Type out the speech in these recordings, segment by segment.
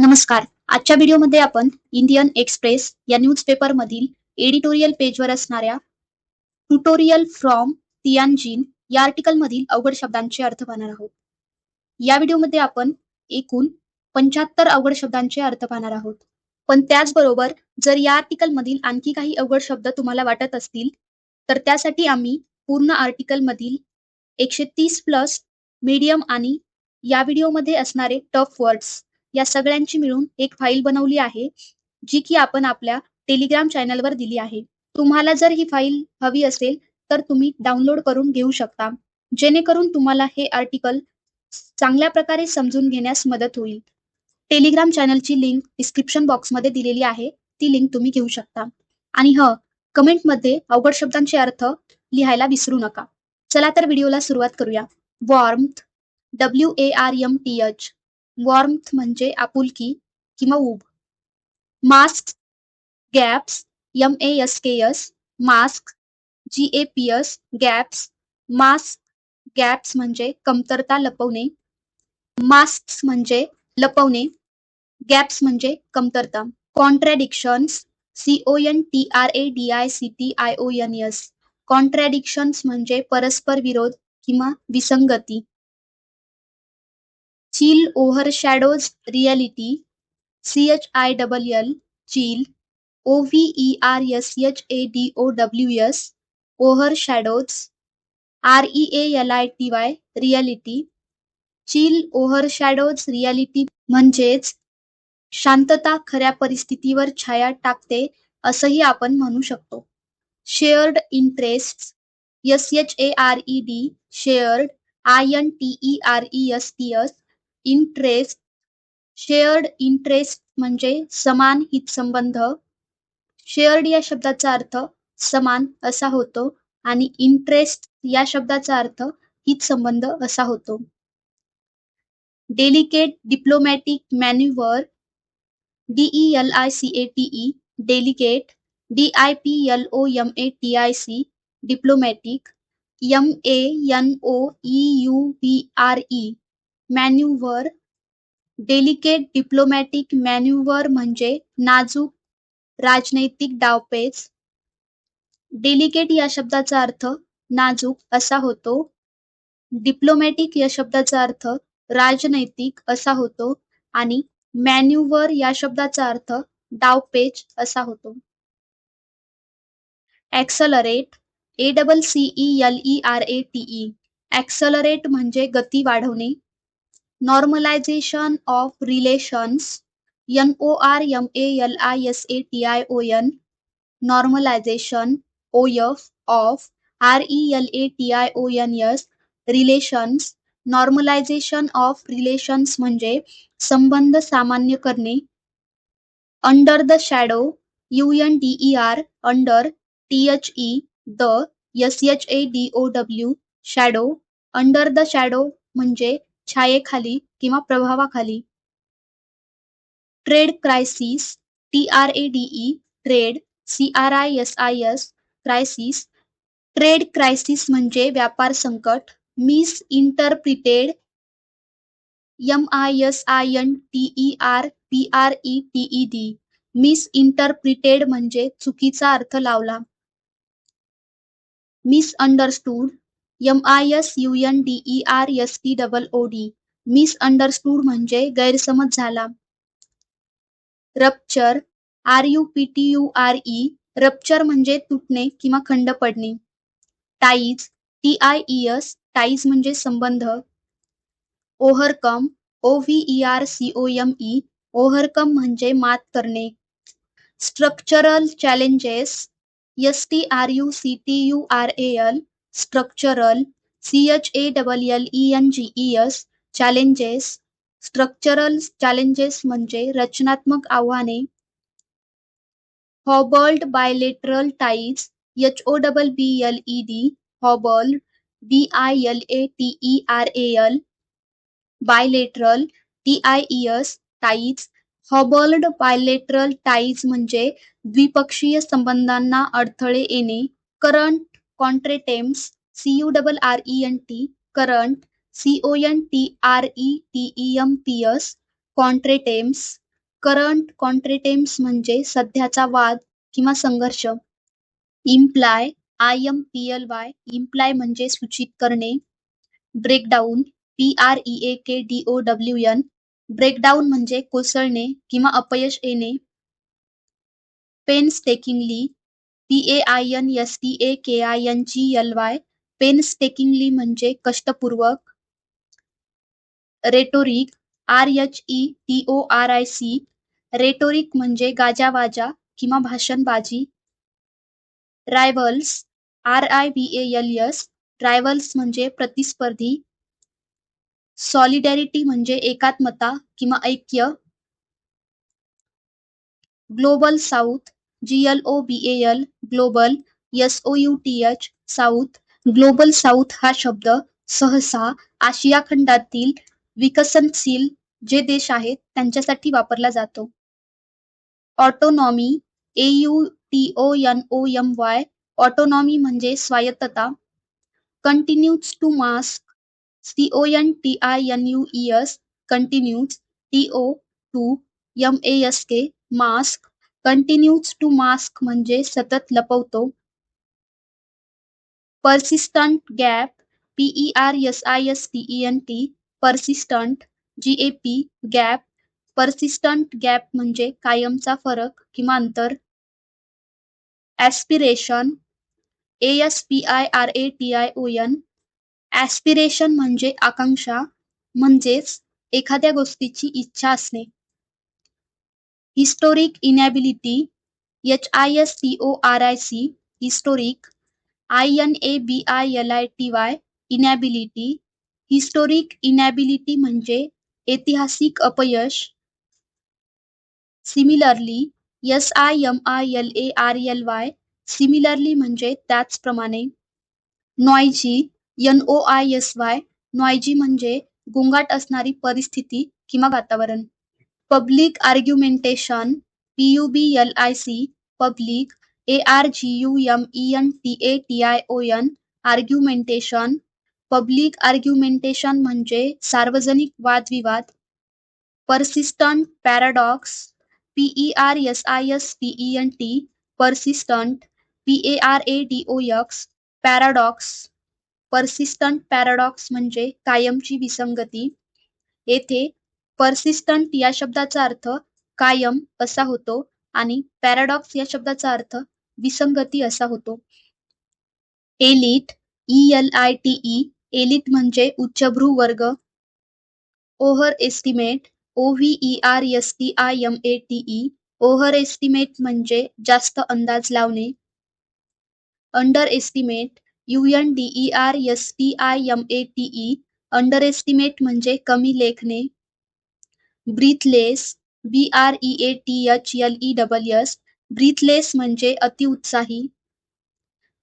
नमस्कार. आजच्या व्हिडिओमध्ये आपण इंडियन एक्सप्रेस या न्यूजपेपर मधील एडिटोरियल पेजवर असणाऱ्या ट्युटोरियल फ्रॉम तियानजीन या आर्टिकल मधील अवघड शब्दांचे अर्थ पाहणार आहोत. या व्हिडिओमध्ये आपण एकूण पंच्याहत्तर अवघड शब्दांचे अर्थ पाहणार आहोत. पण त्याचबरोबर जर या आर्टिकल मधील आणखी काही अवघड शब्द तुम्हाला वाटत असतील तर त्यासाठी आम्ही पूर्ण आर्टिकल मधील एकशे तीस प्लस मीडियम आणि या व्हिडिओमध्ये असणारे टफ वर्ड्स या सगळ्यांची मिळून एक फाईल बनवली आहे जी की आपण आपल्या टेलिग्राम चॅनलवर दिली आहे. तुम्हाला जर ही फाईल हवी असेल तर तुम्ही डाउनलोड करून घेऊ शकता. जेणेकरून तुम्हाला हे आर्टिकल चांगल्या प्रकारे समजून घेण्यास मदत होईल. टेलिग्राम चॅनलची लिंक डिस्क्रिप्शन बॉक्समध्ये दिलेली आहे. ती लिंक तुम्ही घेऊ शकता. आणि ह कमेंटमध्ये अवघड शब्दांचे अर्थ लिहायला विसरू नका. चला तर व्हिडिओला सुरुवात करूया. Warm W A R M T H warmth म्हणजे आपुलकी किंवा उब mask gaps M A S K S mask G A P S gaps mask gaps म्हणजे कमतरता लपवणे. मास्क म्हणजे लपवणे. गॅप्स म्हणजे कमतरता. Contradictions C O N T R A D I C T I O N S contradictions म्हणजे परस्पर विरोध किंवा विसंगती. Chill overshadows reality C H I double L chill O V E R S H A D O W S overshadows R E L I T Y reality chill overshadows reality म्हणजेच शांतता खऱ्या परिस्थितीवर छाया टाकते असंही आपण म्हणू शकतो. Shared interest S H A R E D shared I N T E R E S T S interest shared interest म्हणजे समान हितसंबंध. शेअर्ड या शब्दाचा अर्थ समान असा होतो आणि इंटरेस्ट या शब्दाचा अर्थ हितसंबंध असा होतो. Delicate diplomatic manoeuvre D E L I C A T E delicate D I P L O M A T I C diplomatic M A N O E U V R E manoeuvre delicate diplomatic manoeuvre म्हणजे नाजूक राजनैतिक डावपेच. Delicate या शब्दाचा अर्थ नाजूक असा होतो. डिप्लोमॅटिक या शब्दाचा अर्थ राजनैतिक असा होतो आणि मॅन्युवर या शब्दाचा अर्थ डावपेच असा होतो. Accelerate A double C E L E R A T E accelerate म्हणजे गती वाढवणे. Normalisation of relations N O R M A L I S A T I O N normalisation O F of R E L A T I O N S relations normalisation of relations म्हणजे संबंध सामान्य करणे under the shadow U N D E R under T H E the S H A D O W shadow under the shadow म्हणजे छायेखाली किंवा प्रभावाखाली. Trade crisis T R A D E trade C R I S I S crisis. Trade crisis म्हणजे व्यापार संकट misinterpreted M I S I N T E R P R E T E D misinterpreted म्हणजे चुकीचा अर्थ लावला. Misunderstood M I S U N D E R S T double O D misunderstood म्हणजे गैरसमज झाला. Rupture R U P T U R E rupture म्हणजे तुटणे किंवा खंड पडणे. Ties T I E S ties म्हणजे संबंध. Overcome O V E R C O M E overcome म्हणजे मात करणे. Structural challenges S T R U C T U R A L structural C H A double L E N G E S challenges structural challenges म्हणजे रचनात्मक आव्हाने. Hobbled bilateral ties H O double B L E D hobbled B I L A T E R A L bilateral T I E S ties hobbled bilateral ties म्हणजे द्विपक्षीय संबंधांना अडथळे येणे current contretemps C U double R E N T current C O N T R E T E M P S contretemps current contretemps म्हणजे सध्याचा वाद किंवा संघर्ष. Imply I M P L Y imply म्हणजे सूचित करणे. Breakdown P R E A K D O W N breakdown म्हणजे कोसळणे किंवा अपयश येणे. Painstakingly T A I N S T A K I N G L Y painstakingly म्हणजे कष्टपूर्वक. Rhetoric R H E T O R I C rhetoric म्हणजे गाजावाजा किंवा भाषणबाजी. Rivals R I V A L S rivals म्हणजे प्रतिस्पर्धी. Solidarity म्हणजे एकात्मता किंवा ऐक्य. Global south G L O B L global S O U T H south global south हा शब्द सहसा आशिया खंडातील विकसनशील जे देश आहेत त्यांच्यासाठी वापरला जातो. Autonomy A U T O N O M Y autonomy म्हणजे स्वायत्तता. Continues to mask C O N T I N U E S continues T O to M A S K mask continues to mask म्हणजे सतत लपवतो. Persistent gap P E R S I S T N T persistent G A P gap persistent gap म्हणजे कायमचा फरक किंवा अंतर. Aspiration A S P I R A T I O N aspiration म्हणजे आकांक्षा म्हणजेच एखाद्या गोष्टीची इच्छा असणे. Historic inability H I S T O R I C historic I N A B I L I T Y inability historic inability म्हणजे ऐतिहासिक अपयश. Similarly S I M I L A R L Y similarly म्हणजे त्याचप्रमाणे. Noisy N O I S Y noisy म्हणजे गोंगाट असणारी परिस्थिती किंवा वातावरण. Public argumentation P U B L I C public A R G U M E N T A T I O N argumentation. Public argumentation म्हणजे सार्वजनिक वादविवाद persistent paradox P E R S I S T E N T persistent P A R A D O X paradox persistent paradox म्हणजे कायमची विसंगती. येथे persistent या शब्दाचा अर्थ कायम असा होतो आणि पॅराडॉक्स या शब्दाचा अर्थ विसंगती असा होतो. Elite E L I T E elite म्हणजे उच्चभ्रू वर्ग. Overestimate O V E R S T I M A T E overestimate म्हणजे जास्त अंदाज लावणे. Underestimate U N D E R S T I M A T E underestimate म्हणजे कमी लेखणे. Breathless B R E A T H L E double S breathless म्हणजे अतिउत्साही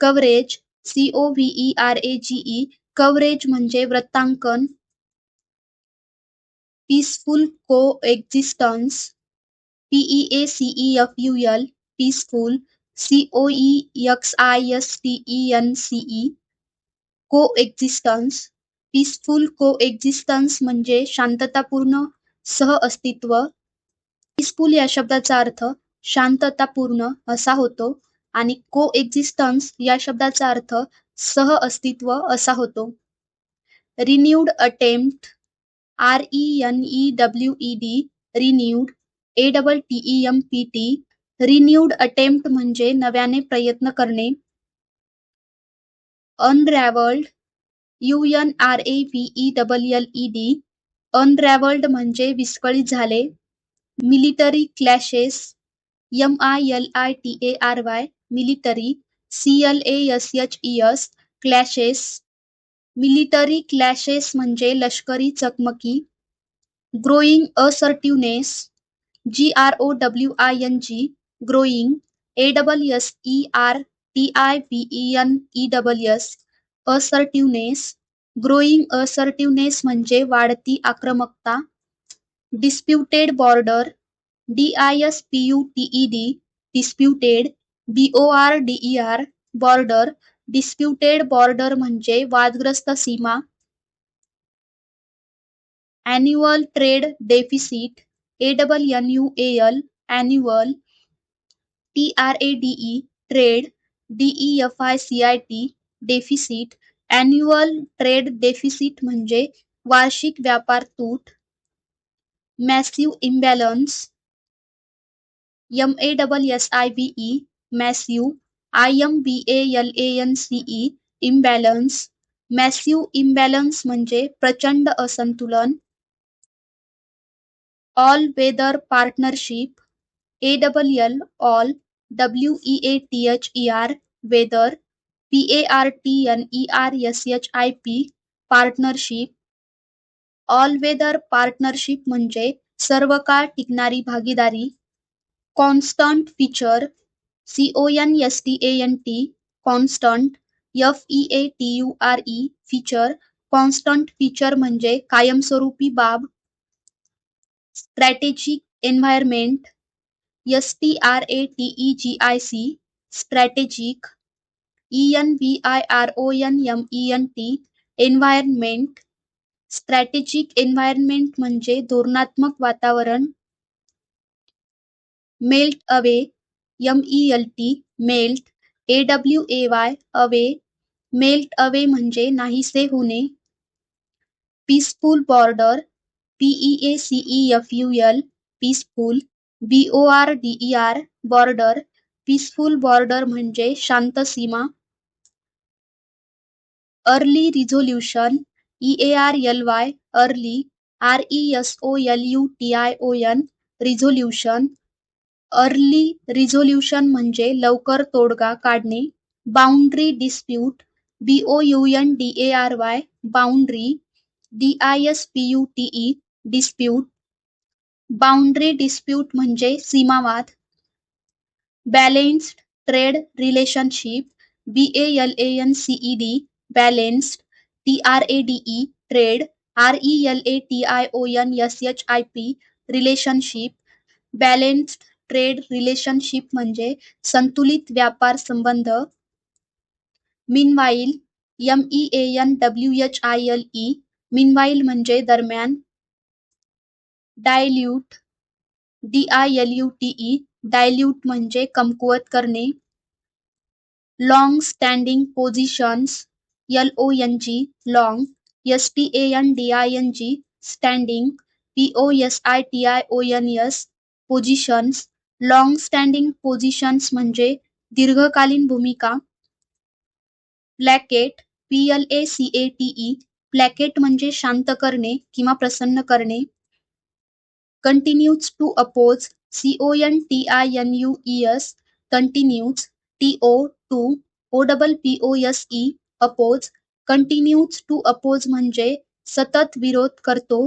coverage C O V E R A G E coverage म्हणजे वृत्तांकन. Peaceful coexistence P E A C E F U L peaceful. C O E X I S T E N C E coexistence peaceful coexistence म्हणजे शांततापूर्ण सह अस्तित्व peaceful या शब्दाचा अर्थ शांततापूर्ण असा होतो आणि को एक्झिस्टन्स या शब्दाचा अर्थ सह अस्तित्व असा होतो. Renewed attempt R E N E W E D renewed A double T E M P T renewed attempt म्हणजे नव्याने प्रयत्न करणे. Unravelled U N R A V E double L E D unravelled म्हणजे विस्कळीत झाले. Military clashes M I L I T A R Y military C L A S H E S clashes military clashes म्हणजे लष्करी चकमकी. Growing assertiveness G R O W I N G growing A double S E R T I V E N E double S assertiveness growing assertiveness म्हणजे वाढती आक्रमकता. Disputed border D I S P U T E D disputed B O R D E R border disputed border म्हणजे वादग्रस्त सीमा. Annual trade deficit A double N U A L annual T R A D E trade D E F I C I T deficit annual trade deficit म्हणजे वार्षिक व्यापार तूट massive imbalance M A double S I V E massive I M B L A N C E imbalance massive imbalance म्हणजे प्रचंड असंतुलन all weather partnership A double L all W E A T H E R weather P A R T N E R S H I P partnership all weather partnership म्हणजे सर्व काळ टिकणारी भागीदारी. Constant feature C O N S T A N T constant F E A T U R E feature constant feature म्हणजे कायमस्वरूपी बाब. Strategic environment S T R A T E G I C strategic N T environment strategic environment म्हणजे धोरणात्मक वातावरण melt away M E L T melt A W A Y away melt away म्हणजे नाहीसे होणे peaceful border P E A C E F U L peaceful B O R D E R border peaceful border म्हणजे शांत सीमा early resolution E A R L Y early R E S O L U T I O N resolution early resolution म्हणजे लवकर तोडगा काढणे. Boundary dispute B O U N D A R Y boundary D I S P U T E dispute boundary dispute म्हणजे सीमावाद. Balanced trade relationship B A L A N C E D balanced T R A D E trade R E L A T I O N S H I P relationship balanced trade relationship म्हणजे संतुलित व्यापार संबंध. Meanwhile M E A N W H I L E meanwhile म्हणजे दरम्यान. Dilute D I L U T E dilute म्हणजे कमकुवत करणे. Long standing positions T I O N S positions long standing positions म्हणजे दीर्घकालीन भूमिका placate P L A C A T E placate म्हणजे शांत करणे किंवा प्रसन्न करणे continues to oppose C O N T I N U E S continues T O to O double P O S E oppose continues to oppose म्हणजे सतत विरोध करतो.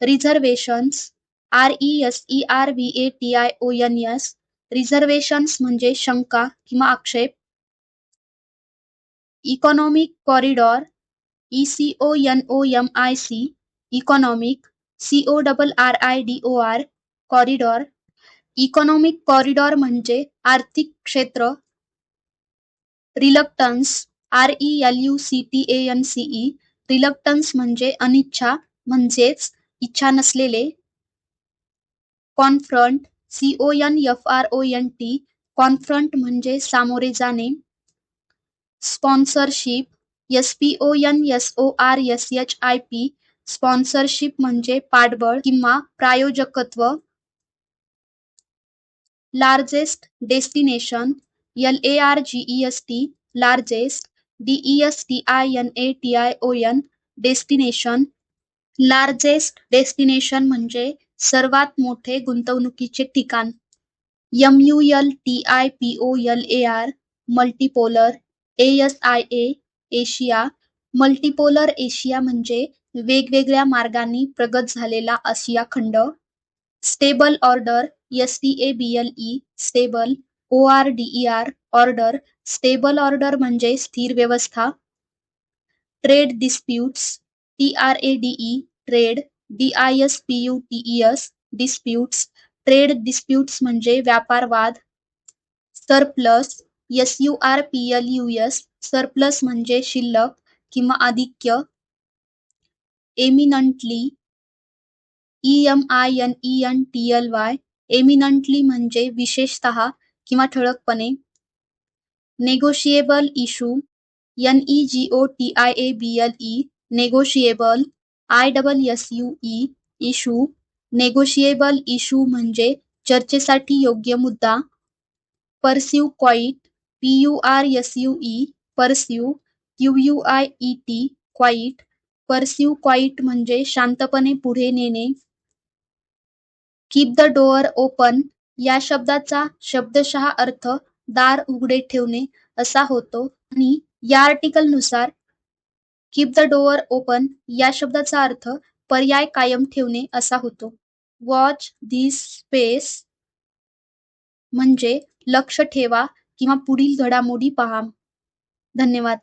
Reservations R E S E R V A T I O N S reservations म्हणजे शंका किंवा आक्षेप. Economic corridor E C O N O M I C economic C O double R I D O R corridor economic corridor म्हणजे आर्थिक क्षेत्र reluctance R E L U C T A N C E reluctance म्हणजे अनिच्छा म्हणजेच इच्छा नसलेले. Confront C O N F R O N T confront म्हणजे सामोरे जाणे. Sponsorship S P O N S O R S H I P sponsorship म्हणजे पाठबळ किंवा प्रायोजकत्व. Largest destination L A R G E S T largest D E S T I N A T I O N destination largest destination म्हणजे सर्वात मोठे गुंतवणुकीचे ठिकाण. M U L T I P O L A R multipolar A S I A Asia multipolar Asia म्हणजे वेगवेगळ्या मार्गांनी प्रगत झालेला आशिया खंड. Stable order S T A B L E stable O R D E R order stable order म्हणजे स्थिर व्यवस्था. Trade disputes T R A D E trade D I S P U T E S disputes trade disputes म्हणजे व्यापार वाद surplus S U R P L U S surplus म्हणजे शिल्लक किंवा आधिक्य. Eminently E M I N E N T L Y eminently म्हणजे विशेषतः किंवा ठळकपणे. Negotiable issue N E G O T I A B L E negotiable I double S U E issue negotiable issue म्हणजे चर्चेसाठी योग्य मुद्दा. Pursue quiet P U R S U E pursue Q U I E T quiet pursue quiet म्हणजे शांतपणे पुढे नेणे. Keep the door open या शब्दाचा शब्दशः अर्थ दार उघडे ठेवणे असा होतो. आणि या आर्टिकलनुसार कीप द डोअर ओपन या शब्दाचा अर्थ पर्याय कायम ठेवणे असा होतो. वॉच दिस स्पेस म्हणजे लक्ष ठेवा किंवा पुढील घडामोडी पहा. धन्यवाद.